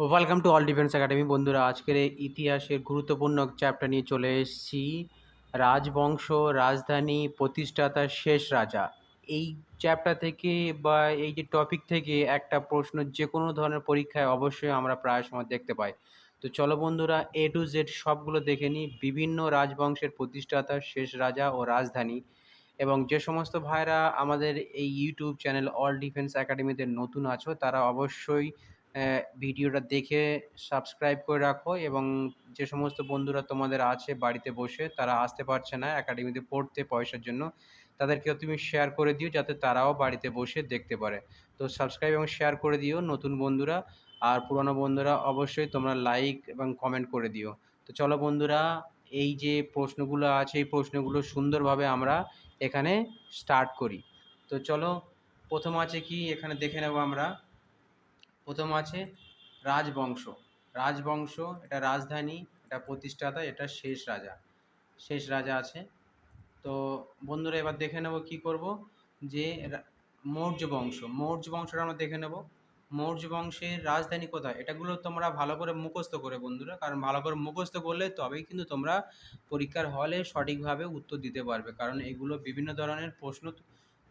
Welcome to all defence academy. বন্ধুরা, আজকের এই ইতিহাসের গুরুত্বপূর্ণ চ্যাপ্টার নিয়ে চলে এসেছি। রাজবংশ, রাজধানী, প্রতিষ্ঠাতা, শেষ রাজা। এই চ্যাপ্টার থেকে বা এই যে টপিক থেকে একটা প্রশ্ন যে কোনো ধরনের পরীক্ষায় অবশ্যই আমরা প্রায় সময় দেখতে পাই। তো চলো বন্ধুরা এ টু জেড সবগুলো দেখে নিই। বিভিন্ন রাজবংশের প্রতিষ্ঠাতা, শেষ রাজা ও রাজধানী। এবং যে সমস্ত ভাইরা আমাদের এই ইউটিউব চ্যানেল অল ডিফেন্স একাডেমিতে নতুন আছো, তারা অবশ্যই ভিডিওটা দেখে সাবস্ক্রাইব করে রাখো এবং যে সমস্ত বন্ধুরা তোমাদের আছে বাড়িতে বসে, তারা আসতে পারছে না একাডেমিতে পড়তে পয়সার জন্য তাদেরকেও তুমি শেয়ার করে দিও যাতে তারাও বাড়িতে বসে দেখতে পারে। তো সাবস্ক্রাইব এবং শেয়ার করে দিও নতুন বন্ধুরা, আর পুরনো বন্ধুরা অবশ্যই তোমরা লাইক এবং কমেন্ট করে দিও। তো চলো বন্ধুরা, এই যে প্রশ্নগুলো আছে, এই প্রশ্নগুলো সুন্দরভাবে আমরা এখানে স্টার্ট করি। তো চলো, প্রথম আছে কি? এখানে দেখে নেব আমরা। প্রথম আছে রাজবংশ। রাজবংশ, এটা রাজধানী, এটা প্রতিষ্ঠাতা, এটা শেষ রাজা। শেষ রাজা আছে। তো বন্ধুরা, এবার দেখে নেব কি করব যে মৌর্য বংশ। মৌর্য বংশটা আমরা দেখে নেব। মৌর্য বংশের রাজধানী কোথায়? এটাগুলো তোমরা ভালো করে মুখস্থ করে বন্ধুরা, কারণ ভালো করে মুখস্থ করলে তবেই কিন্তু তোমরা পরীক্ষার হলে সঠিকভাবে উত্তর দিতে পারবে। কারণ এগুলো বিভিন্ন ধরনের প্রশ্ন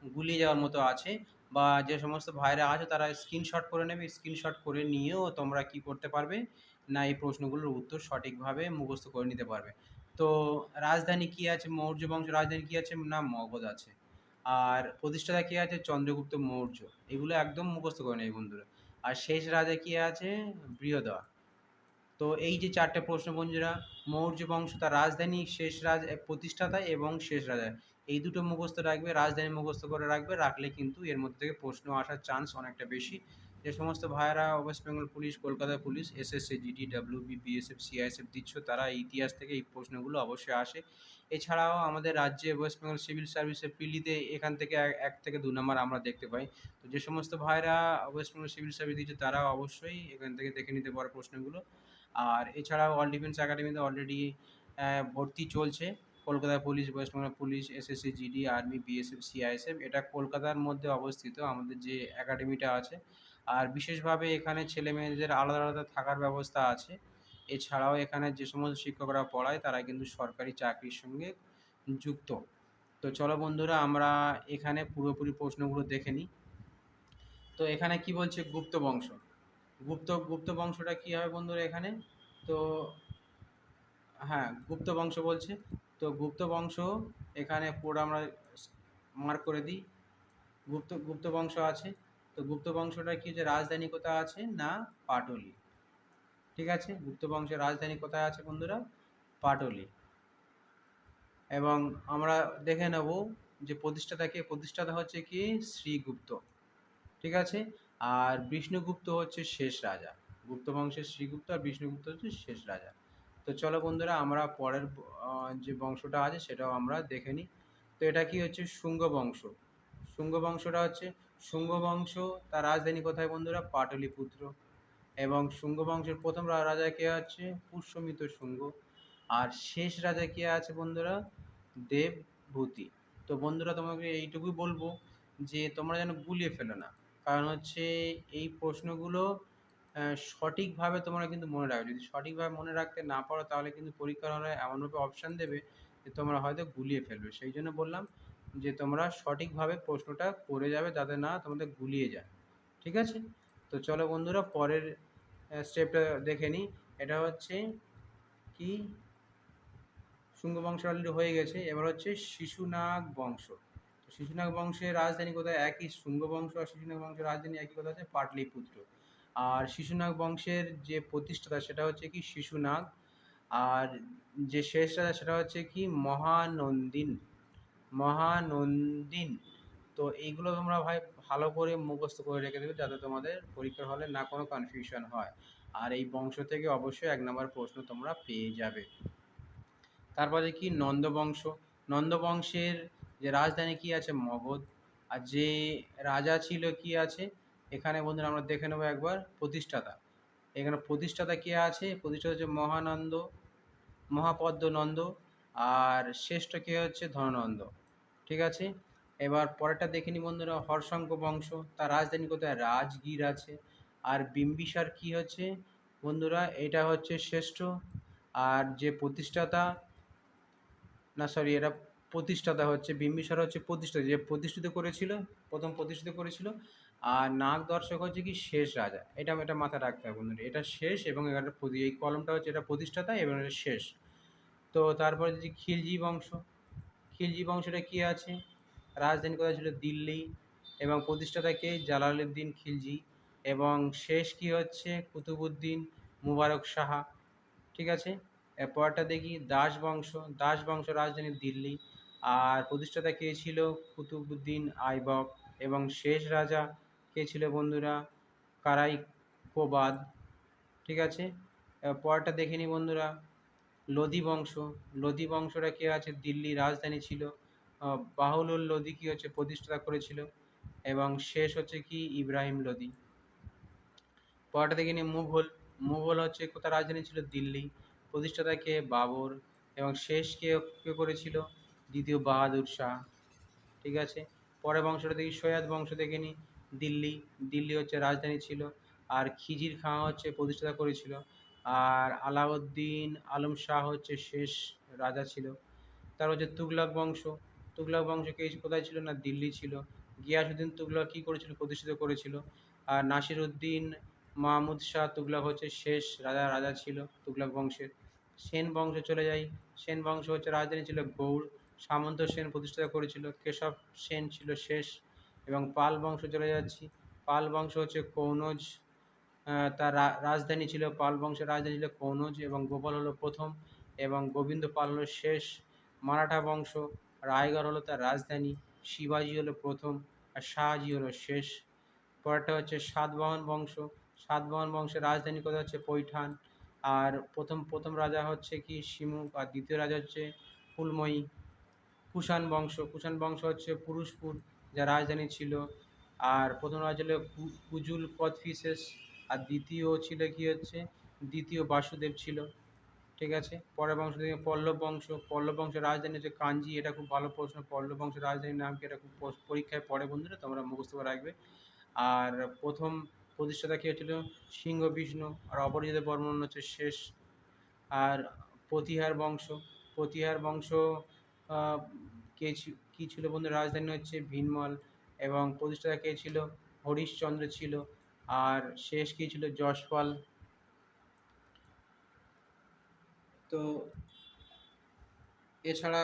গুলিয়ে যাওয়ার মতো আছে। বা যে সমস্ত ভাইরা আছে, তারা স্ক্রিনশট করে নেবে। স্ক্রিনশট করে নিয়েও তোমরা কি করতে পারবে না এই প্রশ্নগুলোর উত্তর সঠিকভাবে মুখস্থ করে নিতে পারবে। তো রাজধানী কি আছে? মৌর্য বংশ রাজধানী কি আছে? না, মগধ আছে। আর প্রতিষ্ঠাতা কি আছে? চন্দ্রগুপ্ত মৌর্য। এগুলো একদম মুখস্থ করে নেই বন্ধুরা। আর শেষ রাজা কি আছে? বৃহদা। তো এই যে চারটে প্রশ্ন বন্ধুরা, মৌর্য বংশ তার রাজধানী, শেষ রাজ, প্রতিষ্ঠাতা এবং শেষ রাজা। এই দুটো মুখস্থ রাখবে রাজধানী মুখস্থ করে রাখবে, রাখলে কিন্তু এর মধ্যে থেকে প্রশ্ন আসার চান্স অনেকটা বেশি। যে সমস্ত ভাইয়েরা West Bengal police Kolkata police SSC GD WB BSF CISF দিচ্ছ, তারা ইতিহাস থেকে এই প্রশ্নগুলো অবশ্যই আসে। এছাড়াও আমাদের রাজ্যে ওয়েস্ট বেঙ্গল সিভিল সার্ভিসের পিলিতে এখান থেকে এক- থেকে দু নম্বর আমরা দেখতে পাই। তো যে সমস্ত ভাইরা ওয়েস্ট বেঙ্গল সিভিল সার্ভিস দিচ্ছে, তারা অবশ্যই এখান থেকে দেখে নিতে পারে প্রশ্নগুলো। আর এছাড়াও অল ডিফেন্স একাডেমিতে অলরেডি ভর্তি চলছে। Kolkata police, West Bengal police SSC GD army BSF CISF এটা কলকাতার মধ্যে অবস্থিত, আমাদের যে একাডেমিটা আছে। আর বিশেষভাবে এখানে ছেলে মেয়েদের আলাদা আলাদা থাকার ব্যবস্থা আছে। এছাড়াও এখানে যে সমস্ত শিক্ষকরা পড়ায়, তারা কিন্তু সরকারি চাকরির সঙ্গে যুক্ত। তো চলো বন্ধুরা, আমরা এখানে পুরোপুরি প্রশ্নগুলো দেখে নিই। তো এখানে কি বলছে গুপ্ত বংশ? গুপ্ত গুপ্ত বংশটা কি হবে বন্ধুরা এখানে? তো হ্যাঁ গুপ্ত বংশ বলছে। তো গুপ্ত বংশ, এখানে পুরো আমরা মার্ক করে দিই। গুপ্ত গুপ্ত বংশ আছে। তো গুপ্ত বংশটা কি যে রাজধানী কোথায় আছে? না, পাটলি। ঠিক আছে? গুপ্ত বংশের রাজধানী কোথায় আছে বন্ধুরা? পাটলি। এবং আমরা দেখে নেব যে প্রতিষ্ঠাতা কে। প্রতিষ্ঠাতা হচ্ছে কি? শ্রীগুপ্ত। ঠিক আছে? আর বিষ্ণুগুপ্ত হচ্ছে শেষ রাজা। গুপ্ত বংশের শ্রীগুপ্ত আর বিষ্ণুগুপ্ত হচ্ছে শেষ রাজা। তো চলো বন্ধুরা, আমরা পরের যে বংশটা আছে সেটাও আমরা দেখে নিই। তো এটা কি হচ্ছে? শুঙ্গ বংশ। শুঙ্গ বংশটা হচ্ছে, শুঙ্গ বংশ তার রাজধানী কোথায় বন্ধুরা? পাটলিপুত্র। এবং শুঙ্গ বংশের প্রথম রাজা কে আছে? পুষ্যমিত শুঙ্গ। আর শেষ রাজা কে আছে বন্ধুরা? দেবভূতি। তো বন্ধুরা, তোমাকে এইটুকুই বলব যে তোমরা যেন গুলিয়ে ফেলো না। কারণ হচ্ছে এই প্রশ্নগুলো সঠিকভাবে তোমরা কিন্তু মনে রাখবে। যদি সঠিকভাবে মনে রাখতে না পারো, তাহলে কিন্তু পরীক্ষার হলে এমনভাবে অপশান দেবে যে তোমরা হয়তো গুলিয়ে ফেলবে। সেই জন্য বললাম যে তোমরা সঠিকভাবে প্রশ্নটা করে যাবে যাতে না তোমাদের গুলিয়ে যায়। ঠিক আছে? তো চলো বন্ধুরা, পরের স্টেপটা দেখে নিই। এটা হচ্ছে কি? শুঙ্গ বংশ অলরেডি হয়ে গেছে। এবার হচ্ছে শিশুনাগ বংশ। শিশুনাগ বংশের রাজধানী কোথায়? একই শুঙ্গ বংশ আর শিশুনাগ বংশের রাজধানী একই কথা আছে? পাটলিপুত্র। আর শিশুনাগ বংশের যে প্রতিষ্ঠাতা, সেটা হচ্ছে কি শিশুনাগ। আর যে শেষ রাজা সেটা হচ্ছে কি মহানন্দিন। মহানন্দিন। তো এইগুলো তোমরা ভাই ভালো করে মুখস্থ করে রেখে দেবে যাতে তোমাদের পরীক্ষার হলে না কোনো কনফিউশন হয়। আর এই বংশ থেকে অবশ্যই এক নম্বর প্রশ্ন তোমরা পেয়ে যাবে। তারপরে কি নন্দবংশ নন্দবংশের যে রাজধানী কি আছে? মগধ। আর যে রাজা ছিল কি আছে? এখানে বন্ধুরা আমরা দেখে নেব একবার প্রতিষ্ঠাতা। এখানে প্রতিষ্ঠাতা কে আছে? প্রতিষ্ঠাতা হচ্ছে মহানন্দ মহাপদ্মনন্দ আর শ্রেষ্ঠ কে হচ্ছে ধননন্দ। ঠিক আছে? এবার পরেরটা দেখে নি বন্ধুরা হর্ষঙ্ক বংশ। তার রাজধানী কোথায়? রাজগীর আছে। আর বিম্বিসার কি হচ্ছে? বন্ধুরা, এটা হচ্ছে শ্রেষ্ঠ। আর যে প্রতিষ্ঠাতা, না সরি এটা প্রতিষ্ঠাতা হচ্ছে, বিম্বিসার হচ্ছে প্রতিষ্ঠাতা। যে প্রতিষ্ঠিত করেছিল, প্রথম প্রতিষ্ঠিত করেছিল আর নাগ দর্শক হচ্ছে কি শেষ রাজা। এটা এটা মাথায় রাখতে হবে বন্ধুরা। এটা শেষ এবং প্রতি- এই কলমটা হচ্ছে এটা প্রতিষ্ঠাতা এবং এটা শেষ। তো তারপরে যে খিলজি বংশ। খিলজি বংশটা কি আছে? রাজধানী কোথায় ছিল? দিল্লি। এবং প্রতিষ্ঠাতা কে? জালালউদ্দিন খিলজি। এবং শেষ কি হচ্ছে? কুতুবুদ্দিন মুবারক সাহা ঠিক আছে? এরপরটা দেখি দাস বংশ। দাস বংশ রাজধানী দিল্লি। আর প্রতিষ্ঠাতা কে ছিল? কুতুবুদ্দিন আইবক। এবং শেষ রাজা কে ছিল বন্ধুরা? কারাই কোবাদ ঠিক আছে? পরটা দেখে নি বন্ধুরা। লোদি বংশ। লোদি বংশটা কে আছে? দিল্লি রাজধানী ছিল। বাহুলুল লোদি কি হচ্ছে? প্রতিষ্ঠাতা করেছিল। এবং শেষ হচ্ছে কি? ইব্রাহিম লোদি পরটা দেখে নি মুঘল। মুঘল হচ্ছে কোথায় রাজধানী ছিল? দিল্লি। প্রতিষ্ঠাতা কে? বাবর। এবং শেষ কে কে করেছিল? দ্বিতীয় বাহাদুর শাহ। ঠিক আছে? পরের বংশটা দেখি, সৈয়দ বংশ দেখে নিই। দিল্লি দিল্লি হচ্ছে রাজধানী ছিল, আর খিজির খাঁ হচ্ছে প্রতিষ্ঠাতা করেছিল, আর আলাউদ্দিন আলম শাহ হচ্ছে শেষ রাজা ছিল। তার হচ্ছে তুগলক বংশ তুগলক বংশ কে কোথায় ছিল না, দিল্লি ছিল। গিয়াসুদ্দিন তুগলক কী করেছিল, প্রতিষ্ঠিত করেছিল। আর নাসির উদ্দিন মাহমুদ শাহ তুগলক হচ্ছে শেষ রাজা রাজা ছিল তুগলক বংশের। সেন বংশ চলে যাই, সেন বংশ হচ্ছে রাজধানী ছিল গৌড়, সামন্ত সেন প্রতিষ্ঠা করেছিল, কেশব সেন ছিল শেষ এবং পাল বংশ চলে যাচ্ছি। পাল বংশ হচ্ছে কৌনজ। তার রাজধানী ছিল, পাল বংশের রাজধানী ছিল কৌনজ এবং গোপাল হলো প্রথম এবং গোবিন্দ পাল হলো শেষ। মারাঠা বংশ, রায়গড় হলো তার রাজধানী, শিবাজি হলো প্রথম আর শাহজি হলো শেষ। পরেরটা হচ্ছে সাতবাহন বংশ। সাতবাহন বংশের রাজধানী কোথায় হচ্ছে? পৈঠান। আর প্রথম প্রথম রাজা হচ্ছে কি? শিমুক। আর দ্বিতীয় রাজা হচ্ছে ফুলময়ী। কুষাণ বংশ। কুষাণ বংশ হচ্ছে পুরুষপুর। যা রাজধানী ছিল। আর প্রথম রাজা হলো কুজুল কদফিসেস আর দ্বিতীয় ছিল কি হচ্ছে? দ্বিতীয় বাসুদেব ছিল। ঠিক আছে? পরের বংশ থেকে পল্লব বংশ। পল্লব বংশের রাজধানী হচ্ছে কাঞ্জি। এটা খুব ভালো প্রশ্ন। পল্লব বংশের রাজধানীর নাম কি? এটা খুব পরীক্ষায় পড়ে বন্ধুরা, তোমরা মুখস্থ করে রাখবে। আর প্রথম প্রতিষ্ঠাতা কে হচ্ছিল? সিংহ বিষ্ণু। আর অপরাজিত বর্মন হচ্ছে শেষ। আর প্রতিহার বংশ। প্রতিহার বংশ কে কি ছিল? বন্ধু রাজধানী হচ্ছে ভিনমল এবং প্রতিষ্ঠাতা কে ছিল? হরিশচন্দ্র ছিল। আর শেষ কি ছিল? যশপাল। তো এছাড়া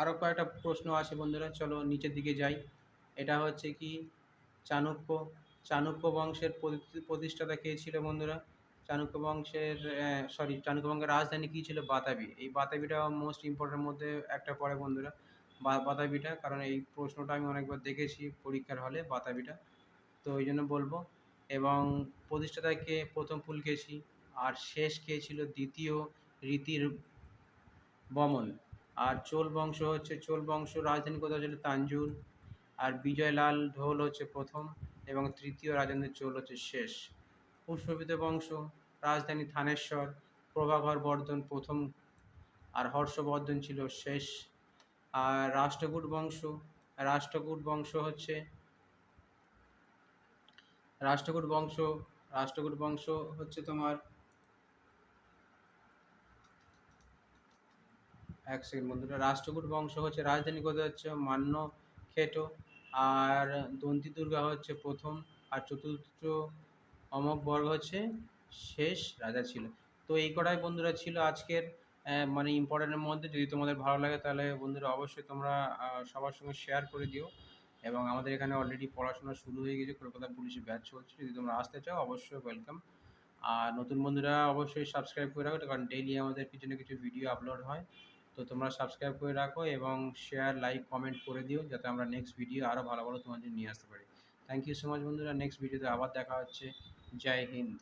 আরও কয়েকটা প্রশ্ন আছে বন্ধুরা, চলো নিচের দিকে যাই। এটা হচ্ছে কি? চাণক্য। চাণক্য বংশের প্রতিষ্ঠাতা কে ছিল বন্ধুরা? চাণক্য বংশের সরি চাণক্য বংশের রাজধানী কী ছিল? বাতাবি। এই বাতাবিটা মোস্ট ইম্পর্টেন্ট মধ্যে একটা পড়ে বন্ধুরা। বাতাবিটা, কারণ এই প্রশ্নটা আমি অনেকবার দেখেছি পরীক্ষার হলে বাতাবিটা। তো ওই জন্য বলব, এবং প্রতিষ্ঠাতা কে প্রথম পুলকেশী আর শেষ কে ছিল দ্বিতীয় রীতির বমন। আর চোল বংশ হচ্ছে, চোল বংশ রাজধানী কোথায় ছিল তাঞ্জুর আর বিজয়লাল ঢোল হচ্ছে প্রথম, এবং তৃতীয় রাজেন্দ্র চোল হচ্ছে শেষ। পুষ্পবিত বংশ, রাজধানী থানেশ্বর, প্রভাকর বর্ধন প্রথম, আর হর্ষবর্ধন ছিল শেষ। আর রাষ্ট্রকূট বংশ রাষ্ট্রকূট বংশ হচ্ছে, রাষ্ট্রকূট বংশ রাষ্ট্রকূট বংশ হচ্ছে তোমার, এক সেকেন্ড বন্ধুরা, রাষ্ট্রকূট বংশ হচ্ছে রাজধানী কোথায় হচ্ছে? মান্য খেটো। আর দন্তি দুর্গা হচ্ছে প্রথম। আর চতুর্থ অমক বর্গ হচ্ছে শেষ রাজা ছিল। তো এই কটাই বন্ধুরা ছিল আজকের মানে ইম্পর্টেন্টের মধ্যে যদি তোমাদের ভালো লাগে তাহলে বন্ধুরা অবশ্যই তোমরা সবার সঙ্গে শেয়ার করে দিও। এবং আমাদের এখানে অলরেডি পড়াশোনা শুরু হয়ে গেছে, কলকাতা পুলিশে ব্যাচ চলছে যদি তোমরা আসতে চাও, অবশ্যই ওয়েলকাম আর নতুন বন্ধুরা অবশ্যই সাবস্ক্রাইব করে রাখো, কারণ ডেইলি আমাদের কিছু না কিছু ভিডিও আপলোড হয়। তো তোমরা সাবস্ক্রাইব করে রাখো এবং শেয়ার লাইক কমেন্ট করে দিও, যাতে আমরা নেক্সট ভিডিও আরও ভালো ভালো তোমাদের নিয়ে আসতে পারি। থ্যাংক ইউ সো মাচ বন্ধুরা নেক্সট ভিডিওতে আবার দেখা হচ্ছে। জয় হিন্দ।